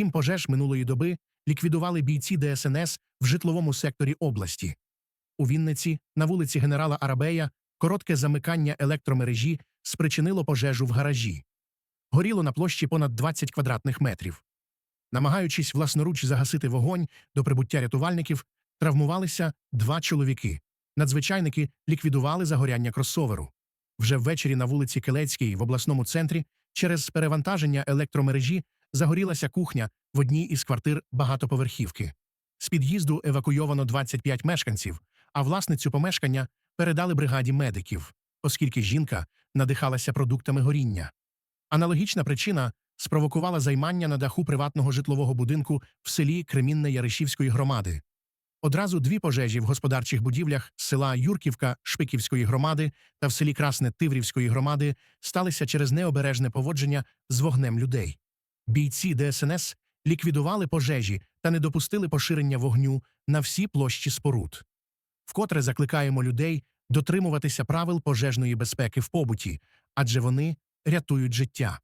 Сім пожеж минулої доби ліквідували бійці ДСНС в житловому секторі області. У Вінниці, на вулиці генерала Арабея, коротке замикання електромережі спричинило пожежу в гаражі. Горіло на площі понад 20 квадратних метрів. Намагаючись власноруч загасити вогонь до прибуття рятувальників, травмувалися два чоловіки. Надзвичайники ліквідували загоряння кросоверу. Вже ввечері на вулиці Келецькій в обласному центрі через перевантаження електромережі загорілася кухня в одній із квартир багатоповерхівки. З під'їзду евакуйовано 25 мешканців, а власницю помешкання передали бригаді медиків, оскільки жінка надихалася продуктами горіння. Аналогічна причина спровокувала займання на даху приватного житлового будинку в селі Кремінне Яришівської громади. Одразу дві пожежі в господарчих будівлях села Юрківка Шпиківської громади та в селі Красне Тиврівської громади сталися через необережне поводження з вогнем людей. Бійці ДСНС ліквідували пожежі та не допустили поширення вогню на всі площі споруд. Вкотре закликаємо людей дотримуватися правил пожежної безпеки в побуті, адже вони рятують життя.